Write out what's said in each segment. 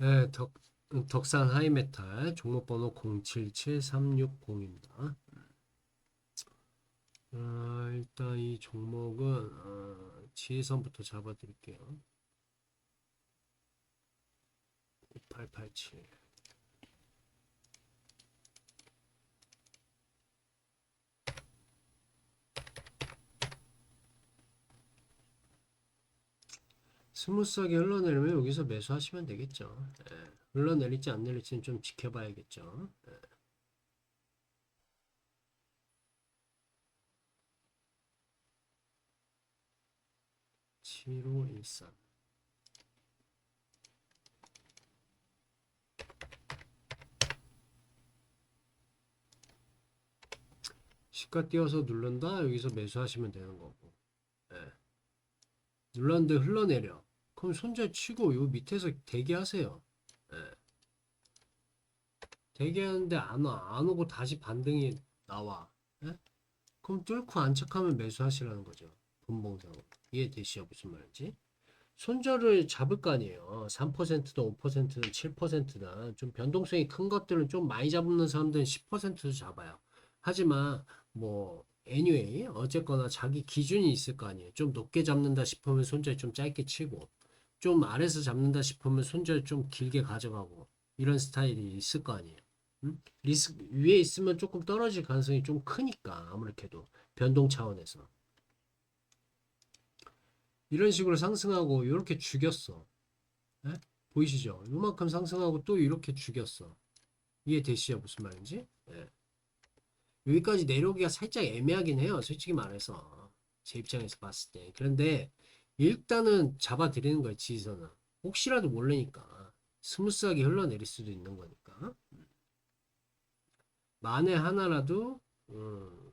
네, 덕, 덕산 하이메탈 종목번호 077360입니다. 아, 일단 이 종목은 어, 지혜선부터 잡아드릴게요. 5887 스무스하게 흘러내리면 여기서 매수하시면 되겠죠. 예. 흘러내릴지 안 내릴지는 좀 지켜봐야겠죠. 예. (7513) 시가 띄어서 누른다 여기서 매수하시면 되는 거고 예. 눌렀는데 흘러내려 그럼 손절 치고 요 밑에서 대기하세요 예. 대기하는데 안 와. 안 오고 다시 반등이 나와. 예? 그럼 뚫고 안착하면 매수하시라는 거죠. 분봉상으로. 이해되시죠? 무슨 말인지? 손절을 잡을 거 아니에요. 3%든 5%든 7%든 좀 변동성이 큰 것들은 좀 많이 잡는 사람들은 10%도 잡아요. 하지만 뭐 anyway 어쨌거나 자기 기준이 있을 거 아니에요. 좀 높게 잡는다 싶으면 손절 좀 짧게 치고 좀 아래서 잡는다 싶으면 손절 좀 길게 가져가고 이런 스타일이 있을 거 아니에요. 음? 리스크 위에 있으면 조금 떨어질 가능성이 좀 크니까 아무렇게도 변동 차원에서 이런 식으로 상승하고 이렇게 죽였어. 예? 보이시죠? 요만큼 상승하고 또 이렇게 죽였어. 이해되시죠? 무슨 말인지? 예. 여기까지 내려오기가 살짝 애매하긴 해요. 솔직히 말해서 제 입장에서 봤을 때. 그런데 일단은 잡아드리는 거예요. 지지선은. 혹시라도 모르니까 스무스하게 흘러내릴 수도 있는 거니까. 만에 하나라도 음,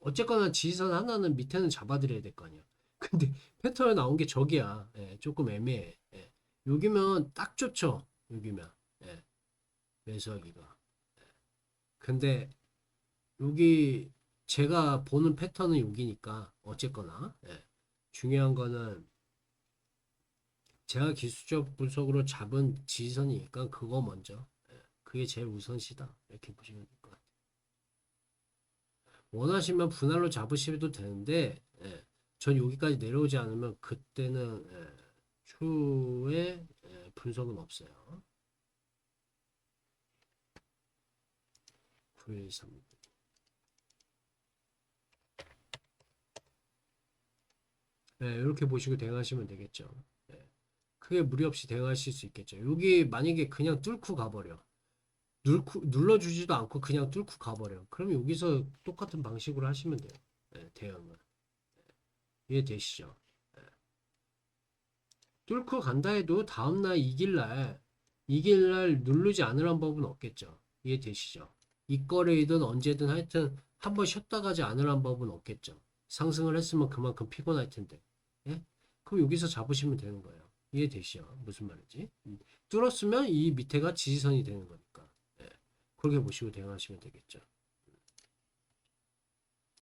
어쨌거나 지지선 하나는 밑에는 잡아드려야 될 거 아니야. 근데 패턴에 나온 게 저기야. 예, 조금 애매해. 예. 여기면 딱 좋죠. 여기면 예. 매수하기가. 예. 근데 여기 제가 보는 패턴은 여기니까 어쨌거나 예. 중요한 거는 제가 기술적 분석으로 잡은 지지선이니까 그거 먼저 예. 그게 제일 우선시다 이렇게 보시면 될 것 같아요. 원하시면 분할로 잡으셔도 되는데 예. 전 여기까지 내려오지 않으면 그때는 예, 추후에 예, 분석은 없어요. 913 네, 이렇게 보시고 대응하시면 되겠죠. 네. 크게 무리 없이 대응하실 수 있겠죠. 여기 만약에 그냥 뚫고 가버려. 눌고, 눌러주지도 않고 그냥 뚫고 가버려. 그럼 여기서 똑같은 방식으로 하시면 돼요. 네, 대응을. 네. 이해되시죠? 네. 뚫고 간다 해도 다음날 이길날, 이길날 누르지 않으란 법은 없겠죠. 이해되시죠? 이 거래이든 언제든 하여튼 한 번 쉬었다 가지 않으란 법은 없겠죠. 상승을 했으면 그만큼 피곤할 텐데. 예? 그럼 여기서 잡으시면 되는 거예요. 이해되시죠? 무슨 말인지. 음. 뚫었으면 이 밑에가 지지선이 되는 거니까. 예. 그렇게 보시고 대응하시면 되겠죠.